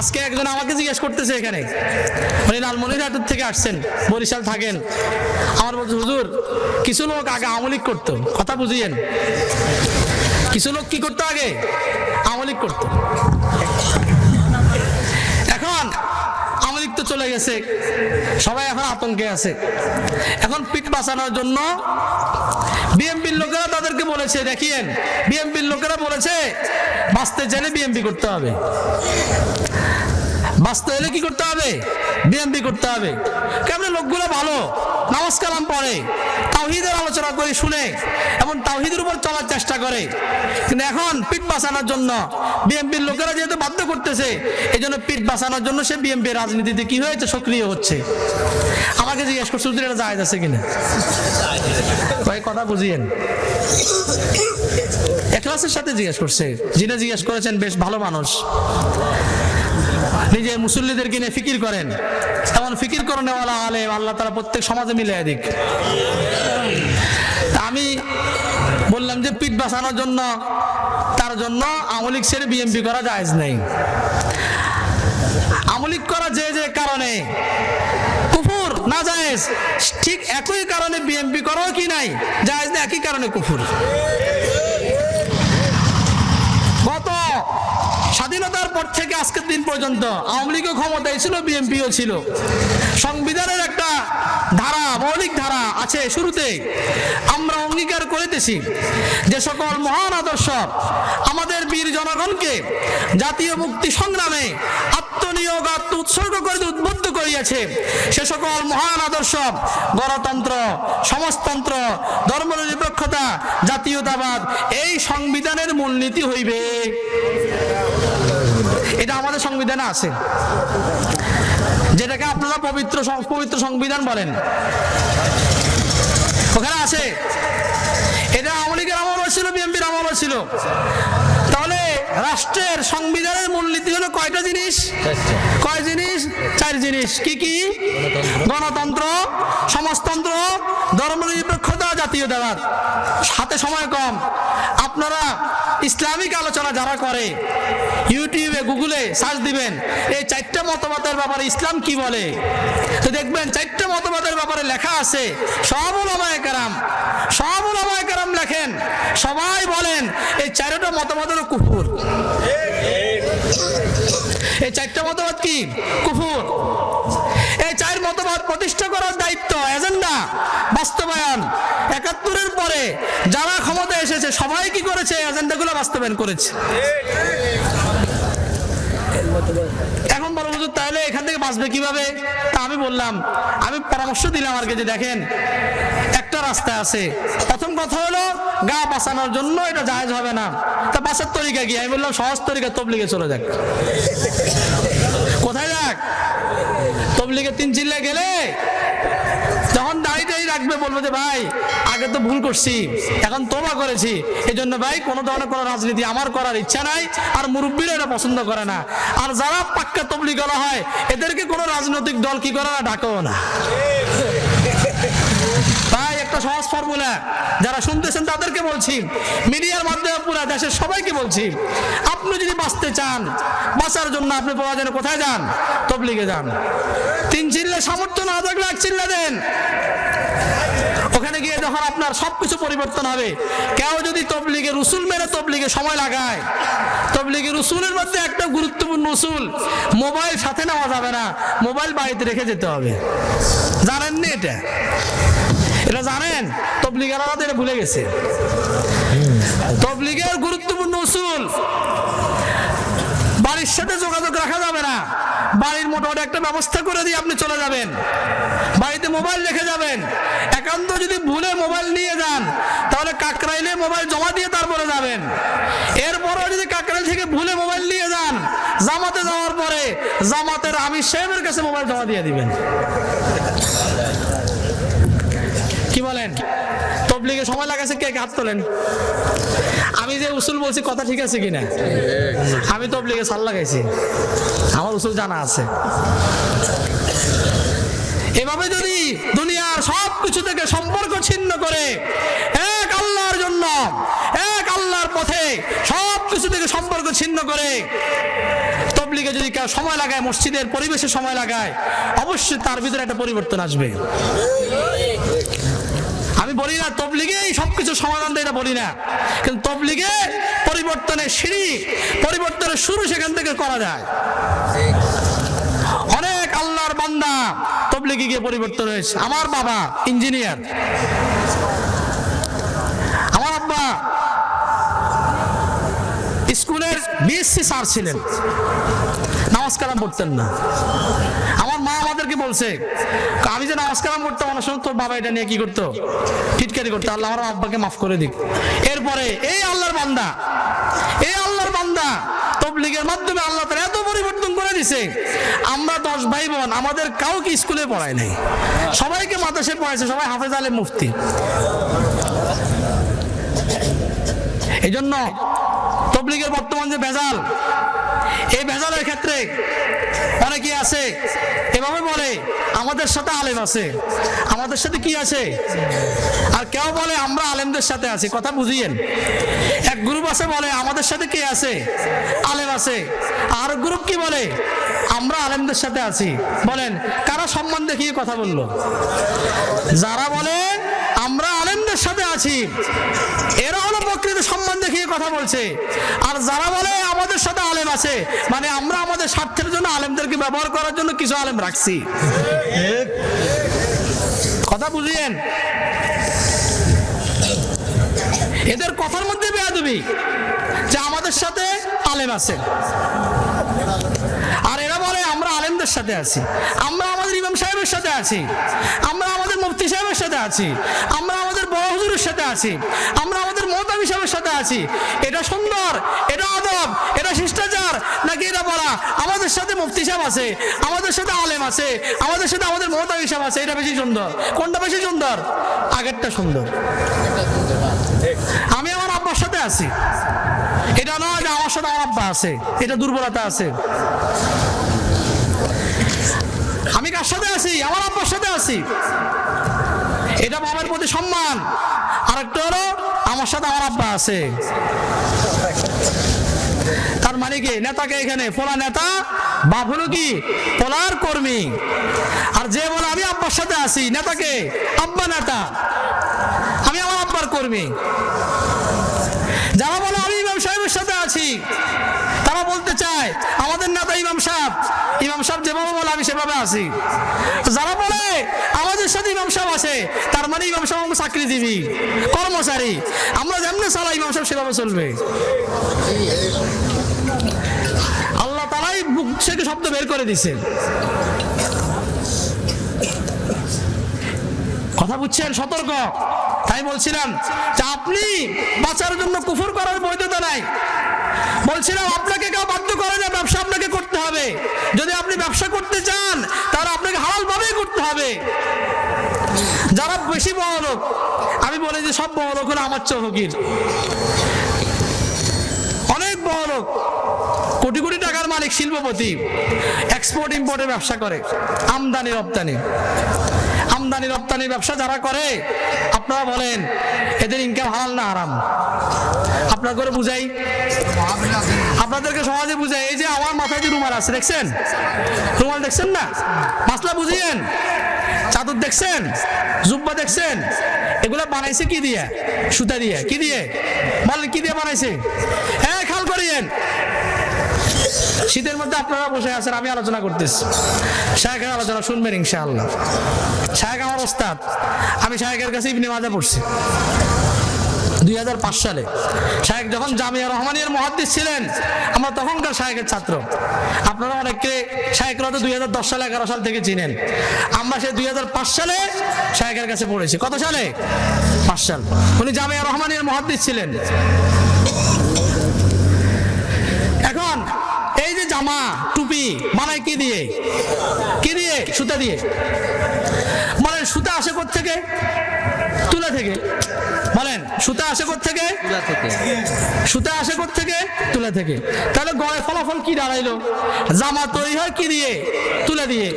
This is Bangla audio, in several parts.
আজকে একজন আমাকে জিজ্ঞেস করতেছে এখানে। উনি লালমনিরহাটের থেকে আসছেন, বরিশাল থাকেন। আমার বলছে, হুজুর, কিছু লোক আগে আমলিক করতো, কথা বুঝিয়েন। কিছু লোক কি করতো আগে? আমলিক করতো। গেছে। সবাই এখন আতঙ্কে আছে। এখন পিঠ বাঁচানোর জন্য বিএমপির লোকেরা তাদেরকে বলেছে, দেখিয়েন, বিএমপির লোকেরা বলেছে, বাঁচতে চাইলে বিএমপি করতে হবে। বাঁচতে হলে কি করতে হবে? বিএমপি করতে হবে। কেমন লোকগুলো ভালো? নামাজ কালাম পড়ে তাওহিদের আলোচনা করে শুনে এবং তাওহিদের উপর চলার চেষ্টা করে। কিন্তু এখন পিঠ বাঁচানোর জন্য বিএমপির লোকেরা যেহেতু বাধ্য করতেছে এই জন্য পিঠ বাঁচানোর জন্য সে বিএমপি রাজনীতিতে কি হয়েছে সক্রিয় হচ্ছে। আমাকে জিজ্ঞেস করছে "হুজুর, এটা জায়েজ আছে কিনা? ভাই কথা বুঝিয়েন। এখলাসের সাথে জিজ্ঞেস করছে। যিনি জিজ্ঞেস করেছেন বেশ ভালো মানুষ। নিজে মুসল্লিদেরকে নিয়ে ফিকির করেন। এমন ফিকির করনেওয়ালা আলে আল্লাহ তারা প্রত্যেক সমাজে মিলে দিক। তা আমি বললাম যে পিঠ বাঁচানোর জন্য, তার জন্য আমলিক ছেড়ে বিএমপি করা জায়েজ নেই। আমলিক করা যে যে কারণে কুফুর না জায়েজ, ঠিক একই কারণে বিএমপি করাও কি নাই? জায়েজ না, একই কারণে কুফুর। পর থেকে আজকের দিন পর্যন্ত আওয়ামী লীগও ক্ষমতায় ছিল, বিএনপিও ছিল। সংবিধানের একটা ধারা, মৌলিক ধারা আছে শুরুতে। আমরা অঙ্গীকার করিতেছি যে সকল মহান আদর্শ আমাদের বীর জনগণকে জাতীয় মুক্তি সংগ্রামে আত্মনিয়োগ, আত্ম উৎসর্গ করে উদ্বুদ্ধ করিয়াছে। সে সকল মহান আদর্শ, গণতন্ত্র, সমাজতন্ত্র, ধর্মনিরপেক্ষতা, জাতীয়তাবাদ, এই সংবিধানের মূলনীতি হইবে। এটা আমাদের সংবিধানে আছে। যেটাকে আপনারা পবিত্র পবিত্র সংবিধান বলেন। ওখানে আছে। এটা আওয়ামী লীগের আমল ছিল বিএনপির আমল ছিল রাষ্ট্রের সংবিধানের মূলনীতি হলো কয়টা জিনিস? কয় জিনিস? চার জিনিস। কি কি? গণতন্ত্র। সমাজতন্ত্র ধর্মনিরপেক্ষতা জাতীয়তাবাদ হাতে সময় কম। আপনারা ইসলামিক আলোচনা যারা করে ইউটিউবে গুগলে সার্চ দিবেন এই চারটা মতবাদের ব্যাপারে ইসলাম কি বলে? তো দেখবেন চারটা মতবাদের ব্যাপারে লেখা আছে সব ওলামায়ে কেরাম সব ওলামায়ে কেরাম লেখেন সবাই বলেন এই চারটা মতবাদের কুফুর। এই চারটা মতবাদ কি? কুফুর। এই চার মতবাদ প্রতিষ্ঠা করার দায়িত্ব, এজেন্ডা, বাস্তবায়ন। একাত্তরের পরে যারা ক্ষমতা এসেছে, সবাই কি করেছে? এজেন্ডাগুলো বাস্তবায়ন করেছে এখন বড় হুজুর তাহলে এখান থেকে বাঁচবে কীভাবে? তা আমি বললাম, আমি পরামর্শ দিলাম আর যে দেখেন, একটা রাস্তা আছে। প্রথম কথা হলো, গা বাঁচানোর জন্য এটা জায়েজ হবে না। তা বাঁচার তরিকা কি? আমি বললাম, সহজ তরিকা, তবলিগে চলে যাক। কোথায় যাক? তবলিগে তিন চিল্লায় গেলে, যখন দাড়িটাই রাখবে, বলব যে, ভাই আগে তো ভুল করছি, এখন তোবা করেছি। এই জন্য ভাই, কোনো ধরনের কোনো রাজনীতি আমার করার ইচ্ছা নাই, আর মুরব্বীরা এটা পছন্দ করে না। আর যারা পাক্কা তবলি করা হয়, এদেরকে কোনো রাজনৈতিক দল কি করে না, ডাকেও না। ভাই, একটা সহজ ফর্মুলা। যারা শুনতেছেন তাদেরকে বলছি, মিডিয়ার মাধ্যমে পুরো দেশের সবাইকে বলছি, আপনি যদি বাঁচতে চান, বাঁচার জন্য আপনি প্রয়োজনে কোথায় যান? তবলিগে যান। তিন চিল্লে সামর্থ্য না থাকলে এক চিল্লা দেন। ওখানে গিয়ে যখন আপনার সবকিছু পরিবর্তন হবে, কেউ যদি তবলিগে রসুল মেরে তবলিগে সময় লাগায়, তবলিগে রসুলের মধ্যে একটা গুরুত্বপূর্ণ উসুল মোবাইল সাথে নেওয়া যাবে না, মোবাইল বাড়িতে রেখে যেতে হবে। জানেননি এটা? এটা জানেন? তবলিগের আমাদের এটা ভুলে গেছে। তবলিগের গুরুত্বপূর্ণ উসুল বাড়ির সাথে যোগাযোগ রাখা যাবে না। বাড়ির মোটামুটি একটা ব্যবস্থা করে দিয়ে আপনি চলে যাবেন। বাড়িতে মোবাইল রেখে যাবেন। একান্ত যদি ভুলে মোবাইল নিয়ে যান, তাহলে কাকরাইলে মোবাইল জমা দিয়ে তারপরে যাবেন। এরপরও যদি কাকরাইল থেকে ভুলে মোবাইল নিয়ে যান, জামাতে যাওয়ার পরে জামাতের আমির সাহেবের কাছে মোবাইল জমা দিয়ে দিবেন। কি বলেন? তবলিগে সময় লাগাছে কে হাত তোলেন? আমি যে উসুল বলছি, কথা ঠিক আছে কিনা? আমি তবলিগে সাল লাগাইছি। আমার উসুল জানা আছে। এভাবে যদি দুনিয়ার সব কিছু থেকে সম্পর্ক ছিন্ন করে, এক আল্লাহর জন্য, এক আল্লাহর পথে সব কিছু থেকে সম্পর্ক ছিন্ন করে, তবলিগে যদি কেউ সময় লাগায়, মসজিদের পরিবেশে সময় লাগায়, অবশ্যই তার ভিতরে একটা পরিবর্তন আসবে। আমি বলি না, তবলিগে সবকিছু সমাধান এটা বলি না। কিন্তু তবলিগে পরিবর্তনের সিঁড়ি, পরিবর্তনের শুরু সেখান থেকে করা যায়। অনেক আল্লাহর বান্দা তবলিগে গিয়ে পরিবর্তন হয়েছে। আমার বাবা ইঞ্জিনিয়ার। আমার আব্বা স্কুলের বিএসসি স্যার ছিলেন। নামাজ কালাম পড়তেন না। আমাদেরকে বলছে? আমি যে নামাজ কালাম পড়তাম অনেক সময় তোর বাবা এটা নিয়ে কি করতো? টিটকারি করতো। আল্লাহ আমার আব্বাকে মাফ করে দিক। এরপরে, এই আল্লাহর বান্দা, এই আল্লাহর বান্দা তবলিগের মাধ্যমে আল্লাহ তাআলা এত পরিবর্তন করে দিছে। আমরা দশ ভাই বোন আমাদের কাউকে স্কুলে পড়ায় নাই। সবাইকে মাদ্রাসায় পড়াইছে, সবাই হাফেজ আলে মুফতি। এই জন্য তবলিগের বর্তমান যে ভেজাল, এই ভেজালের ক্ষেত্রে অনেকে আছে। এভাবে বলে, আমাদের সাথে আলেম আছে। আমাদের সাথে কি আছে? আর কেউ বলে, আমরা আলেমদের সাথে আছি। কথা বুঝিয়েন। এক গ্রুপ আছে বলে, আমাদের সাথে কে আছে? আলেম আছে। আর গ্রুপ কি বলে, আমরা আলেমদের সাথে আছি। বলেন, কারা সম্মান দেখিয়ে কথা বলল? যারা বলে আমরা আলেমদের সাথে আছি। এরা হলো প্রকৃত সম্মান দেখিয়ে কথা বলছে। আর যারা বলে আমাদের সাথে আলেম আছে মানে আমরা আমাদের স্বার্থের জন্য আলেমদেরকে ব্যবহার করার জন্য কিছু আলেম রাখছি। কথা বুঝিয়েন। এদের কথার মধ্যে বেয়াদবি, যে আমাদের সাথে আলেম আছে। আর এরা বলে, আমরা আলেমদের সাথে আছি। আমরা আমাদের ইমাম সাহেবের সাথে আছি। আমরা আমাদের মুফতি সাহেবের সাথে আছি। আমরা আমাদের বড় হুজুরের সাথে আছি। আমরা আমাদের মোহতাবি সাহেবের সাথে আছি। এটা সুন্দর, এটা আদব, এটা শিষ্টাচার, নাকি এটা বলা? আমাদের সাথে মুফতি সাহেব আছে, আমাদের সাথে আলেম আছে, আমাদের সাথে আমাদের মোহতাবি সাহেব আছে। এটা বেশি সুন্দর। কোনটা বেশি সুন্দর? আগেরটা সুন্দর। আমি আমার আব্বার সাথে আছি। এটা নয় যে আমার সাথে আমার আব্বা আছে। এটা দুর্বলতা আছে। আমি কার সাথে আছি? আমার আব্বার সাথে আছি। এটা বাবার প্রতি সম্মান। আর একটা হলো, আমার সাথে আমার আব্বা আছে। তার মানে কি? নেতাকে এখানে পোলা নেতা, বাপ হলো কি? পোলার কর্মী। আর যে বলে, আমি আব্বার সাথে আছি। নেতাকে? আব্বা নেতা। আমি আমার আব্বার কর্মী। যারা বলে, আমি ইমাম সাহেবের সাথে আছি। তারা বলতে চায় ইমাম সাহেব ইমাম সাহেব যেভাবে বলে আমি সেভাবে আছি। যারা বলে, আমাদের সাথে ইমাম সাহেব আছে, তার মানে ইমাম সাহেব আমাকে চাকরিজীবী, কর্মচারী। আমরা যেমনি চালাই, ইমাম সাহেব সেভাবে চলবে। আল্লাহ তালাই বুক থেকে শব্দ বের করে দিছে। কথা বুঝছেন? সতর্ক। তাই বলছিলাম আপনি বাঁচার জন্য কুফর করার বৈধতা নাই। বলছিলাম, আপনাকে কেউ বাধ্য করে না, ব্যবসা আপনাকে করতে হবে। যদি আপনি ব্যবসা করতে চান, তাহলে আপনাকে হালাল ভাবেই করতে হবে। যারা বেশি বড় লোক আমি বলি যে সব বড় লোক হলো আমার চৌহকির অনেক বড় কোটি কোটি টাকার মালিক, শিল্পপতি এক্সপোর্ট ইম্পোর্টের ব্যবসা করে, আমদানি, রপ্তানি। আমদানি রপ্তানি ব্যবসা যারা করে, আপনারা বলেন, এদের ইনকাম হালাল না আরাম আপনার করে বুঝাই। আপনাদেরকে সমাজে বুঝাই, এই যে আমার মাথায় যে রুমাল আছে, দেখছেন? রুমাল দেখছেন না? মাসলা বুঝিয়েন। চাদর দেখছেন? জুব্বা দেখছেন? এগুলা বানাইছে কি দিয়ে? সুতা দিয়ে। কি দিয়ে? বলেন কি দিয়ে বানাইছে? হ্যাঁ খেয়াল করিয়েন। শীতের মধ্যে আপনারা বসে আছেন, আমি আলোচনা করতেছি। শাহেখের আলোচনা শুনবেন ইনশাআল্লাহ। শাহেখ আমার ওস্তাদ, আমি শাহেখের কাছে ইবনে মাজা পড়ছি। দুই হাজার পাঁচ সালে। শাহেক যখন জামিয়া রহমানিয়ার মহাদ্দিস ছিলেন, আমরা তখনকার শাহেকের ছাত্র। আপনারা অনেকে শাহেকরা তো দুই হাজার দশ সালে, এগারো সাল থেকে চিনেন। আমরা সে দুই হাজার পাঁচ সালে শাহেকের কাছে পড়েছি। কত সালে? পাঁচ সাল। উনি জামিয়া রহমানিয়ার মহাদ্দিস ছিলেন। জামা টুপি বানায় কি দিয়ে? কি দিয়ে? সুতা দিয়ে। মানে সুতা আসে থেকে তুলা থেকে। বলেন সুতা আসে থেকে? তুলা থেকে। সুতা আসে থেকে? তুলা থেকে। তাহলে গড়ে ফলাফল কি দাঁড়াইলো? জামা তৈরি হয় কি দিয়ে? তুলা দিয়ে।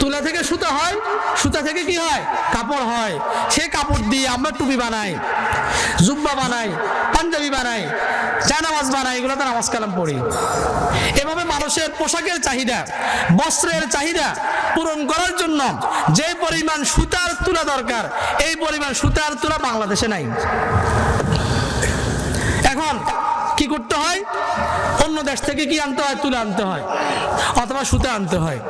তুলা থেকে সুতা হয় সুতা থেকে কি হয়? কাপড় হয়। সে কাপড় দিয়ে আমরা টুপি বানাই জুব্বা বানাই পাঞ্জাবি বানাই জানামাজ বানাই এগুলো তো নামাজ কালাম পড়ি। এভাবে মানুষের পোশাকের চাহিদা বস্ত্রের চাহিদা পূরণ করার জন্য যে পরিমাণ সুতার তুলা দরকার। এই পরিমাণ সুতার তুলা বাংলাদেশে নাই। এখন কি করতে হয়? অন্য দেশ থেকে কি আনতে হয়? তুলে আনতে হয়। অথবা সুতা আনতে হয়।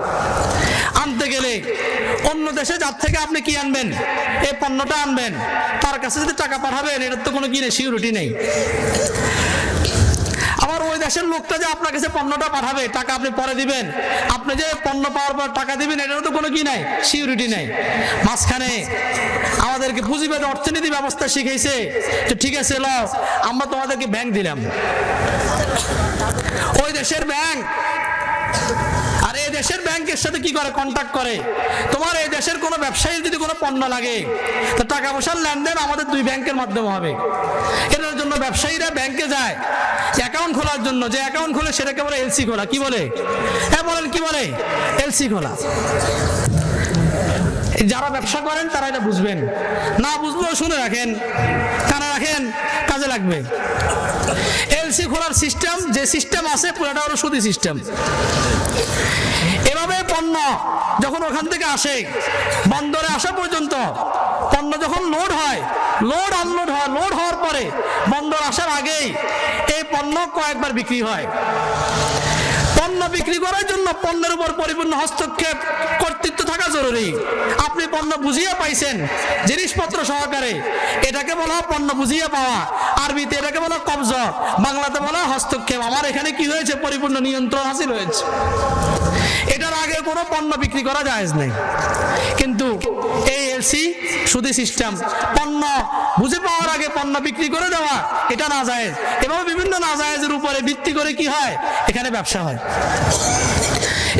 আনতে গেলে অন্য দেশে যার থেকে আপনি কি আনবেন? এই পণ্যটা আনবেন। তার কাছে যদি টাকা পাঠাবেন, এটার তো কোনো কি নেই, সিকিউরিটি নেই। দেশের লোকটা যে আপনার কাছে পণ্যটা পাঠাবে, টাকা আপনি পরে দিবেন। আপনি যে পণ্য পাওয়ার পর টাকা দিবেন, এটারও তো কোনো কি নাই? সিকিউরিটি নাই। মাঝখানে আমাদেরকে পুঁজিবাদী, অর্থনীতি ব্যবস্থা শিখাইছে তো ঠিক আছে ল আমরা তোমাদেরকে ব্যাংক দিলাম। ওই দেশের ব্যাংক আর, এই দেশের ব্যাংকের সাথে কি করে কন্ট্যাক্ট করে? তোমার এই দেশের কোনো ব্যবসায়ীর যদি কোনো পণ্য লাগে, তো টাকা পয়সার লেনদেন আমাদের দুই ব্যাংকের মাধ্যমে হবে। এটার জন্য ব্যবসায়ীরা ব্যাংকে যায়। খোলার জন্য, যে অ্যাকাউন্ট খুলে সেটাকে বলে এলসি খোলা। কি বলে? হ্যাঁ বলেন, কি বলে? এলসি খোলা। যারা ব্যবসা করেন তারা এটা বুঝবেন। না বুঝলেও শুনে রাখেন। কানে রাখেন। কাজে লাগবে। এলসি খোলার সিস্টেম যে সিস্টেম আছে, পুরাটা হলো সুদি সিস্টেম এভাবে পণ্য যখন ওখান থেকে আসে, বন্দরে আসা পর্যন্ত, পণ্য যখন লোড হয় লোড আনলোড হয় লোড হওয়ার পরে বন্দর আসার আগেই এই পণ্য কয়েকবার বিক্রি হয়। বিক্রি করার জন্য পণ্যের উপর পরিপূর্ণ হস্তক্ষেপ কর্তৃত্ব থাকা জরুরি। আপনি পণ্য বুঝিয়ে পাইছেন, জিনিসপত্র সহকারে। এটাকে বলা পণ্য বুঝিয়ে পাওয়া। আরবিতে এটাকে বলা কবজ। বাংলাতে বলা হস্তক্ষেপ। আমার এখানে কি হয়েছে? পরিপূর্ণ নিয়ন্ত্রণ হাসিল হয়েছে। এটার আগে কোনো পণ্য বিক্রি করা জায়েজ নেই। কিন্তু এই এলসি সুদি সিস্টেম পণ্য বুঝে পাওয়ার আগে পণ্য বিক্রি করে দেওয়া, এটা না জায়েজ। এভাবে বিভিন্ন না জায়েজের উপরে ভিত্তি করে কি হয়? এখানে ব্যবসা হয়।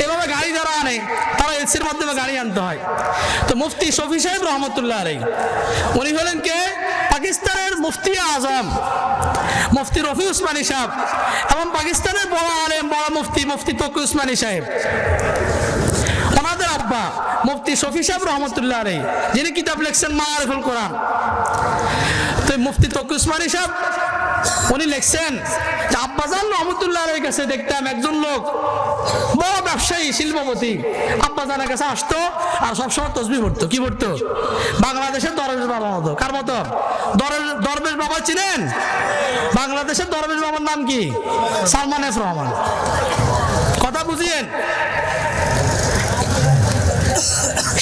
এভাবে গাড়ি যারা আনে এলসির মাধ্যমে গাড়ি আনতে হয়। তো মুফতি শফি সাহেব রহমতুল্লাহ আলাই উনি হলেন কে? পাকিস্তানের মুফতি আজম, মুফতি রফি উসমানী সাহেব এবং পাকিস্তানের বড় আলেম, বড় মুফতি মুফতি তকি উসমানী সাহেব। আব্বা মুফতি শফি সাহেব রহমতুল্লাহ আলাই যিনি কিতাব লিখছেন মা আরিফুল কোরআন। তো মুফতি তকি উসমানী সাহেব, উনি লিখছেন যে আব্বাজান আলাইর কাছে দেখতাম একজন লোক, বড় ব্যবসায়ী, শিল্পপতি। আব্বাজানের কাছে আসতো আর সবসময় তসবি পড়তো। কি পড়তো? বাংলাদেশের দরবেশ বাবা মতো। কার মতো? দরবেশ বাবা ছিলেন বাংলাদেশের দরবেশ বাবার নাম কি? সালমান এফ রহমান। কথা বুঝিয়েন?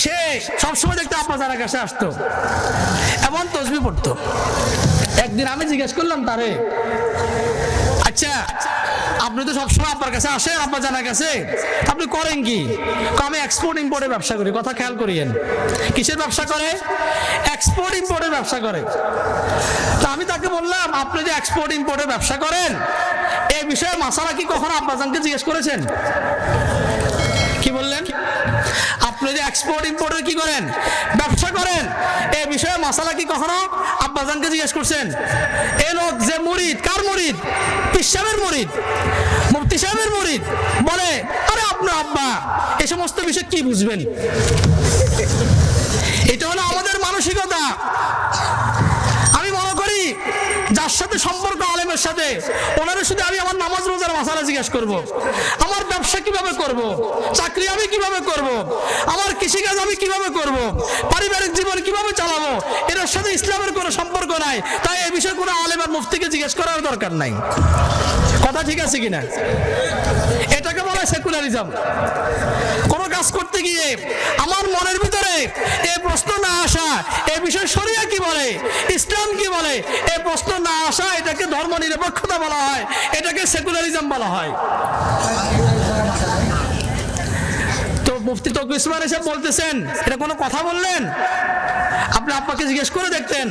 সে সবসময় দেখতে আব্বাজানের কাছে আসতো। এমন তসবি পড়তো। একদিন আমি জিজ্ঞেস করলাম, তারে আচ্ছা আপনি তো সবসময় আপনার কাছে আসেন, আব্বা জানার কাছে। আপনি করেন কি? আমি এক্সপোর্ট ইম্পোর্টের ব্যবসা করি। কথা খেয়াল করিয়েন। কিসের ব্যবসা করে? এক্সপোর্ট ইম্পোর্টের ব্যবসা করে। তো আমি তাকে বললাম, আপনি যে এক্সপোর্ট ইম্পোর্টের ব্যবসা করেন এই বিষয়ে মাসালা কি কখনো আব্বাজানকে জিজ্ঞেস করেছেন? আপনি যে এক্সপোর্ট ইম্পোর্টের কি করেন? ব্যবসা করেন? এ বিষয়ে মাসালা কি কখনো আব্বাজানকে জিজ্ঞেস করছেন? এ লোক যে মুরিদ, কার মুরিদ? পিস সাহেবের মুরিদ। মুফতি সাহেবের মুরিদ। বলে, আরে আপনার আব্বা, এ সমস্ত বিষয় কি বুঝবেন? এটা হলো আমাদের মানসিকতা। মনে যার সাথে সম্পর্ক আলেমের সাথে ওনাদের শুধু আমি আমার নামাজ রোজার মাসালা জিজ্ঞাসা করব। আমার ব্যবসা কীভাবে করব। চাকরি আমি কীভাবে করব। আমার কৃষিকাজ আমি কীভাবে করব। পারিবারিক জীবন কীভাবে চালাবো এটার সাথে ইসলামের কোনো সম্পর্ক নাই তাই এই বিষয়ে কোনো আলেম আর মুফতিকে জিজ্ঞেস করার দরকার নাই কথা ঠিক আছে কিনা এটাকে বলা সেকুলারিজম কোন কাজ করতে গিয়ে আমার মনের ভিতরে এই প্রশ্ন না আসা, এ বিষয়ে শরিয়া কি বলে, ইসলাম কি বলে, এ প্রশ্ন এটাকে ধর্ম নিরপেক্ষতা বলা হয় এটাকে সেকুলারিজম বলা হয়। মুফতি তকু ইসমাইল এসে বলতেছেন, এটা কোনো কথা বললেন? আপনি আব্বাকে জিজ্ঞেস করে দেখতেন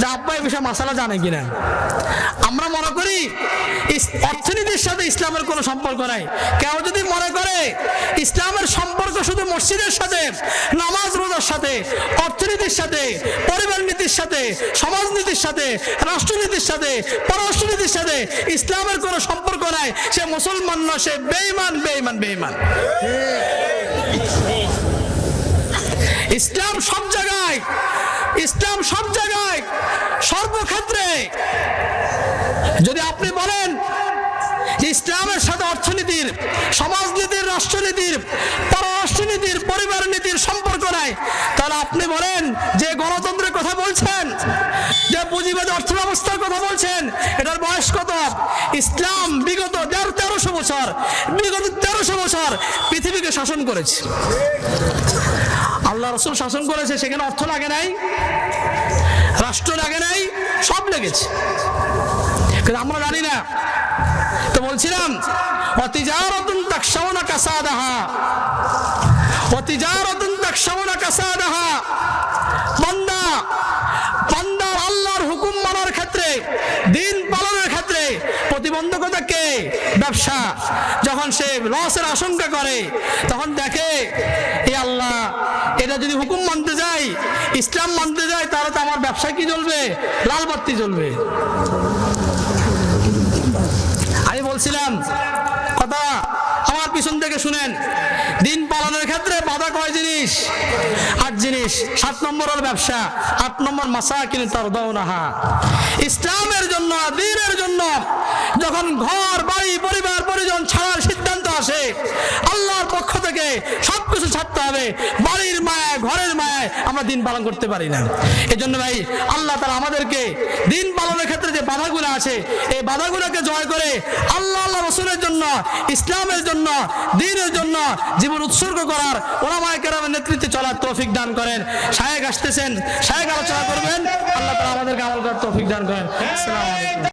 যে, আব্বা এই বিষয়ে মাসালা জানে কিনা? আমরা মনে করি অর্থনীতির সাথে ইসলামের কোনো সম্পর্ক নাই। কেউ যদি মনে করে, ইসলামের সম্পর্ক শুধু মসজিদের সাথে, নামাজ রোজার সাথে, অর্থনীতির সাথে, পরিবার নীতির সাথে সমাজনীতির সাথে, রাষ্ট্রনীতির সাথে, পররাষ্ট্রনীতির সাথে ইসলামের কোনো সম্পর্ক নাই, সে মুসলমান না সে বেইমান বেইমান বেইমান ইসলাম সব জায়গায়, ইসলাম সব জায়গায়, সর্বক্ষেত্রে। যদি আপনি বলেন ইসলামের সাথে অর্থনীতির, সমাজনীতির, রাষ্ট্রনীতির, পররাষ্ট্রনীতির পরিবার নীতির সম্পর্ক নাই, তাহলে আপনি বলেন যে গণতন্ত্রের অর্থ ব্যবস্থার কথা বলছেন, এটার বয়স কত? ইসলাম বিগত দেড় তেরোশো বছর, বিগত তেরোশো বছর পৃথিবীকে শাসন করেছে। আল্লাহ রসুল শাসন করেছে, সেখানে অর্থ লাগে নাই, রাষ্ট্র লাগে নাই, সব লেগেছে। কিন্তু আমরা জানি না। তো বলছিলাম, অতিজারতুন তাকশাউনা কাসাদাহা, অতিজারতুন তাকশাউনা কাসাদাহা আল্লাহর ক্ষেত্রে, দিন পালনের ক্ষেত্রে প্রতিবন্ধকতা কে? ব্যবসা। যখন সে লসের আশঙ্কা করে, তখন দেখে, এ আল্লাহ, এটা যদি হুকুম মানতে যাই ইসলাম মানতে যাই তাহলে তো আমার ব্যবসা কি চলবে? লাল বাত্তি চলবে। আমি বলছিলাম, কথা, আমার পিছন থেকে শুনেন, দিন পালনের ক্ষেত্রে বাধা কয় জিনিস? জিনিস, সাত নম্বর হল ব্যবসা, আট নম্বর মাসা কিনে তার দৌনাহা ইসলামের জন্য, দিনের জন্য যখন ঘর, বাড়ি, পরিবার, পরিজন ছাড়ার সিদ্ধান্ত আসে সবকিছু ছাড়তে হবে। বাড়ির মায়া ঘরের মায়ায় আমরা দিন পালন করতে পারি না। এই জন্য ভাই, আল্লাহ তারা আমাদেরকে দিন পালনের ক্ষেত্রে যে বাধাগুলো আছে, এই বাধাগুলোকে জয় করে আল্লাহ আল্লাহ রসুলের জন্য, ইসলামের জন্য, দিনের জন্য জীবন উৎসর্গ করার ওলামায় কেরামের নেতৃত্বে চলার তৌফিক দান করেন। শায়েক আসতেছেন শায়েক আলোচনা করবেন। আল্লাহ তারা আমাদেরকে আমল করার তৌফিক দান করেন।